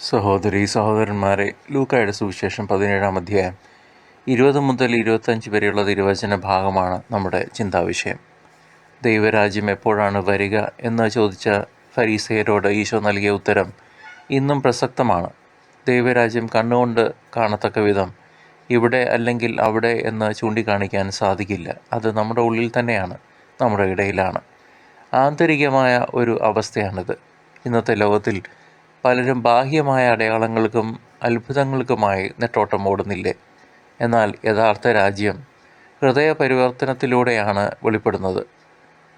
സഹോദരി സഹോദരന്മാരെ ലൂക്കായുടെ സുവിശേഷം പതിനേഴാം അധ്യായം. ഇരുപത് മുതൽ ഇരുപത്തഞ്ച് വരെയുള്ള തിരുവചന ഭാഗമാണ് നമ്മുടെ ചിന്താവിഷയം. ദൈവരാജ്യം എപ്പോഴാണ് വരിക എന്ന് ചോദിച്ച ഫരീസയരോട് ഈശോ നൽകിയ ഉത്തരം ഇന്നും പ്രസക്തമാണ്. ദൈവരാജ്യം കണ്ണുകൊണ്ട് കാണത്തക്ക വിധം ഇവിടെ അല്ലെങ്കിൽ അവിടെ എന്ന് ചൂണ്ടിക്കാണിക്കാൻ സാധിക്കില്ല. അത് നമ്മുടെ ഉള്ളിൽ തന്നെയാണ് നമ്മുടെ ഇടയിലാണ്. ആന്തരികമായ ഒരു അവസ്ഥയാണിത്. ഇന്നത്തെ ലോകത്തിൽ പലരും ബാഹ്യമായ അടയാളങ്ങൾക്കും അത്ഭുതങ്ങൾക്കുമായി നെട്ടോട്ടം ഓടുന്നില്ലേ? എന്നാൽ യഥാർത്ഥ രാജ്യം ഹൃദയ പരിവർത്തനത്തിലൂടെയാണ് വെളിപ്പെടുന്നത്.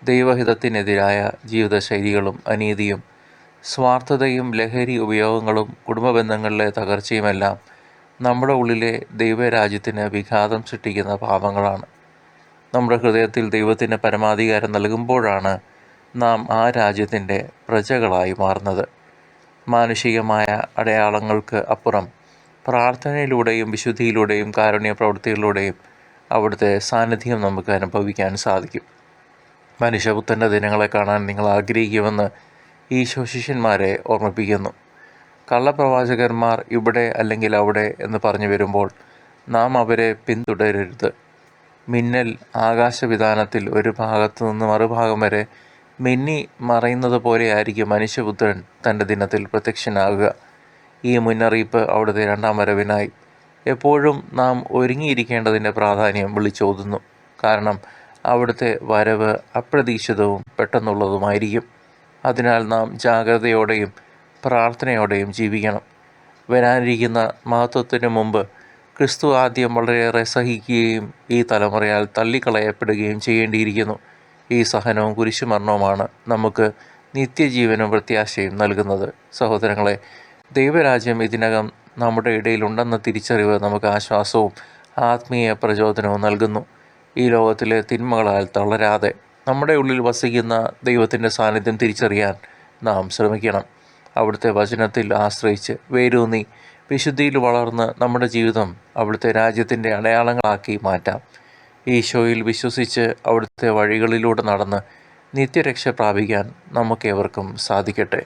ദൈവഹിതത്തിനെതിരായ ജീവിതശൈലികളും അനീതിയും സ്വാർത്ഥതയും ലഹരി ഉപയോഗങ്ങളും കുടുംബബന്ധങ്ങളിലെ തകർച്ചയുമെല്ലാം നമ്മുടെ ഉള്ളിലെ ദൈവരാജ്യത്തിന് വിഘാതം സൃഷ്ടിക്കുന്ന പാപങ്ങളാണ്. നമ്മുടെ ഹൃദയത്തിൽ ദൈവത്തിന് പരമാധികാരം നൽകുമ്പോഴാണ് നാം ആ രാജ്യത്തിന്റെ പ്രജകളായി മാറുന്നത്. മാനുഷികമായ അടയാളങ്ങൾക്ക് അപ്പുറം. പ്രാർത്ഥനയിലൂടെയും വിശുദ്ധിയിലൂടെയും കാരുണ്യ പ്രവൃത്തികളിലൂടെയും അവിടുത്തെ സാന്നിധ്യം നമുക്ക് അനുഭവിക്കാൻ സാധിക്കും. മനുഷ്യപുത്തന്റെ ദിനങ്ങളെ കാണാൻ നിങ്ങൾ ആഗ്രഹിക്കുമെന്ന് ഈശോ ശിഷ്യന്മാരെ ഓർമ്മിപ്പിക്കുന്നു. കള്ളപ്രവാചകന്മാർ ഇവിടെ അല്ലെങ്കിൽ അവിടെ എന്ന് പറഞ്ഞു വരുമ്പോൾ നാം അവരെ പിന്തുടരരുത്. മിന്നൽ ആകാശവിധാനത്തിൽ ഒരു ഭാഗത്തു നിന്ന് മറുഭാഗം വരെ മിന്നി മറയുന്നത് പോലെയായിരിക്കും മനുഷ്യപുത്രൻ തന്റെ ദിനത്തിൽ പ്രത്യക്ഷനാകുക. ഈ മുന്നറിയിപ്പ് അവിടുത്തെ രണ്ടാം വരവിനായി. എപ്പോഴും നാം ഒരുങ്ങിയിരിക്കേണ്ടതിന്റെ പ്രാധാന്യം വിളിച്ചോതുന്നു. കാരണം അവിടുത്തെ വരവ് അപ്രതീക്ഷിതവും പെട്ടെന്നുള്ളതുമായിരിക്കും. അതിനാൽ നാം ജാഗ്രതയോടെയും പ്രാർത്ഥനയോടെയും ജീവിക്കണം. വരാനിരിക്കുന്ന മഹത്വത്തിന് മുമ്പ് ക്രിസ്തു ആദ്യം വളരെയേറെ സഹിക്കുകയും ഈ തലമുറയാൽ തള്ളിക്കളയപ്പെടുകയും ചെയ്യേണ്ടിയിരിക്കുന്നു. ഈ സഹനവും കുരിശുമരണവുമാണ് നമുക്ക് നിത്യജീവനും പ്രത്യാശയും നൽകുന്നത്. സഹോദരങ്ങളെ ദൈവരാജ്യം ഇതിനകം നമ്മുടെ ഇടയിലുണ്ടെന്ന തിരിച്ചറിവ് നമുക്ക് ആശ്വാസവും ആത്മീയ പ്രചോദനവും നൽകുന്നു. ഈ ലോകത്തിലെ തിന്മകളാൽ തളരാതെ നമ്മുടെ ഉള്ളിൽ വസിക്കുന്ന ദൈവത്തിന്റെ സാന്നിധ്യം തിരിച്ചറിയാൻ നാം ശ്രമിക്കണം. അവിടുത്തെ വചനത്തിൽ ആശ്രയിച്ച് വേരൂന്നി വിശുദ്ധിയിൽ വളർന്ന് നമ്മുടെ ജീവിതം അവിടുത്തെ രാജ്യത്തിന്റെ അടയാളങ്ങളാക്കി മാറ്റാം. ഈശോയിൽ വിശ്വസിച്ച് അവിടുത്തെ വഴികളിലൂടെ നടന്ന് നിത്യരക്ഷ പ്രാപിക്കാൻ നമുക്കേവർക്കും സാധിക്കട്ടെ.